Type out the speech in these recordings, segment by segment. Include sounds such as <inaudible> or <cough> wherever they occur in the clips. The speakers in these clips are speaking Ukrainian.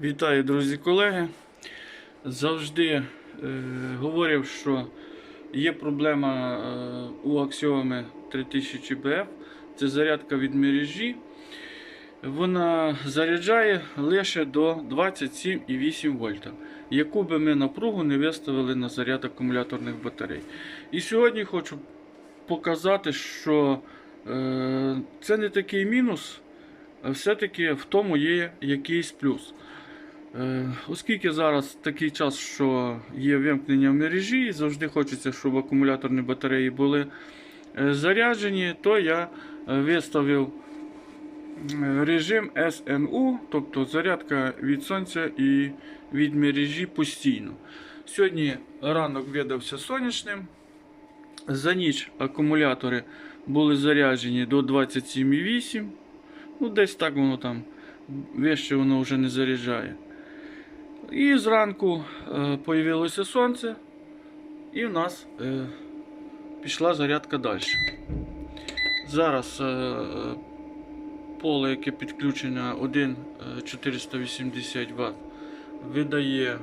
Вітаю, друзі, колеги. Завжди е, говорив, що є проблема е, у аксіоми 3000 BF. Це зарядка від мережі. Вона заряджає лише до 27,8 вольта, яку би ми напругу не виставили на заряд акумуляторних батарей. І сьогодні хочу показати, що е, це не такий мінус, все-таки в тому є якийсь плюс. Е, Оскільки зараз такий час, що є вимкнення в мережі, і завжди хочеться, щоб акумуляторні батареї були е, заряджені, то я е, виставив режим SNU, тобто зарядка від сонця і від мережі постійно. Сьогодні ранок видався сонячним. За ніч акумулятори були заряджені до 27,8. Ну, десь так воно там вище воно вже не заряджає. І зранку е, появилося сонце, і в нас е, пішла зарядка далі. Зараз е, е, поле, яке підключено 1,480 Вт, видає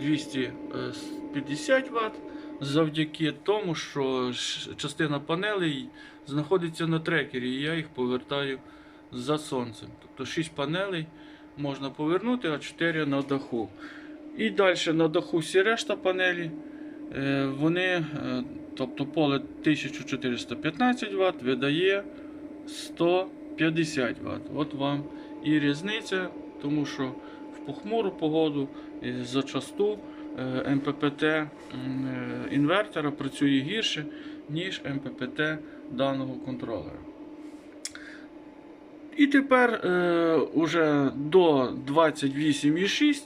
250 Вт завдяки тому, що частина панелей знаходиться на трекері, і я їх повертаю за сонцем. Тобто 6 панелей можна повернути, а 4 на даху. І далі на даху всі решта панелі. е, Вони, е, тобто поле 1415 Вт видає 150 Вт. От вам і різниця, тому що в похмуру погоду е, зачасту МППТ інвертора працює гірше, ніж МППТ даного контролера. І тепер е, уже до 28,6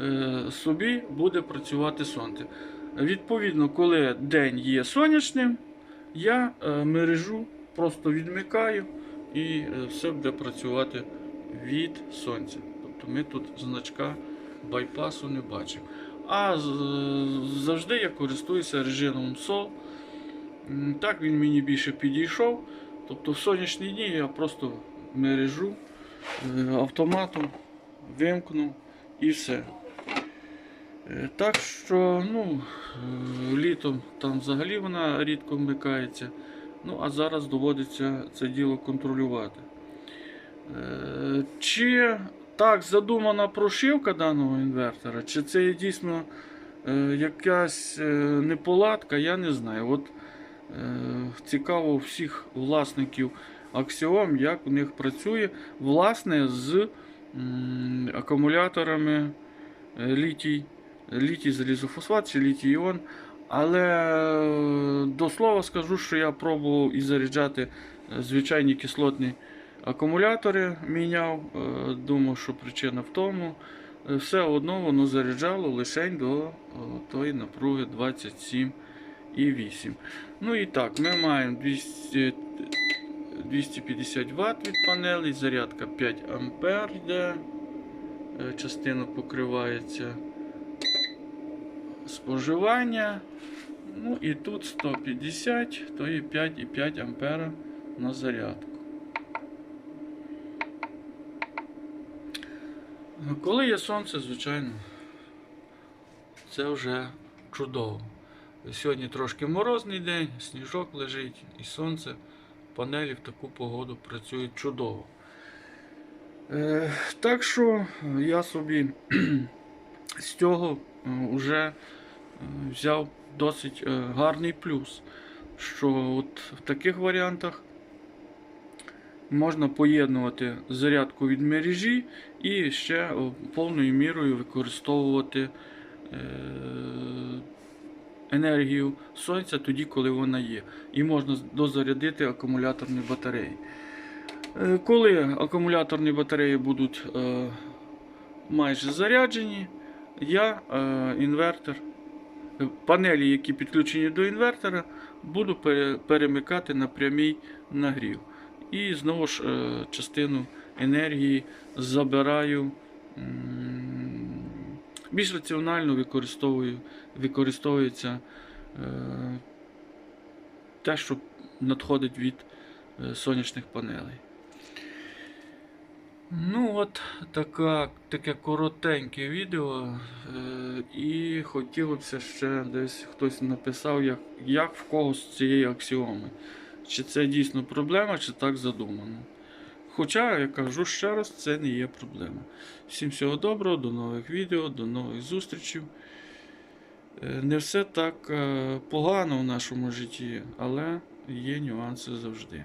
е, собі буде працювати сонце. Відповідно, коли день є сонячним, я е, мережу просто відмикаю і е, все буде працювати від сонця. Тобто ми тут значка байпасу не бачимо. А завжди я користуюся режимом SOL. Так він мені більше підійшов. Тобто в сонячні дні я просто мережу е, автоматом вимкну і все. Е, Так що, ну, е, літом там взагалі вона рідко вмикається. Ну, а зараз доводиться це діло контролювати. Чи так задумана прошивка даного інвертора, чи це є дійсно якась неполадка, я не знаю. От цікаво всіх власників Axiom, як у них працює власне з акумуляторами е, літій, літій залізофосфат чи літій іон. Але е, до слова скажу, що я пробував і заряджати е, звичайні кислотні акумулятори, міняв. Думав, що причина в тому. Все одно воно заряджало лише до тої напруги 27,8. Ну і так, ми маємо 200, 250 Вт від панелей, зарядка 5 А йде, Е, частина покривається споживання. Ну і тут 150, то є 5,5 ампера на зарядку. Ну, Коли є сонце, звичайно, це вже чудово. Сьогодні трошки морозний день, сніжок лежить і сонце, панелі в таку погоду працюють чудово. Е, так що я собі <clears throat> з цього вже е, взяв досить е, гарний плюс, що от в таких варіантах можна поєднувати зарядку від мережі і ще е, повною мірою використовувати е, енергію сонця тоді, коли вона є. І можна дозарядити акумуляторні батареї. Е, Коли акумуляторні батареї будуть е, майже заряджені, я е, інвертор, панелі, які підключені до інвертора, буду перемикати на прямий нагрів. І знову ж частину енергії забираю. Більш раціонально використовується е, те, що надходить від е, сонячних панелей. Ну, от така, таке коротеньке відео. Е, і хотілося ще десь хтось написав, як, як в кого з цієї аксіоми. Чи це дійсно проблема, чи так задумано. Хоча, я кажу ще раз, це не є проблема. Всім всього доброго, до нових відео, до нових зустрічей. Е, Не все так е, погано в нашому житті, але є нюанси завжди.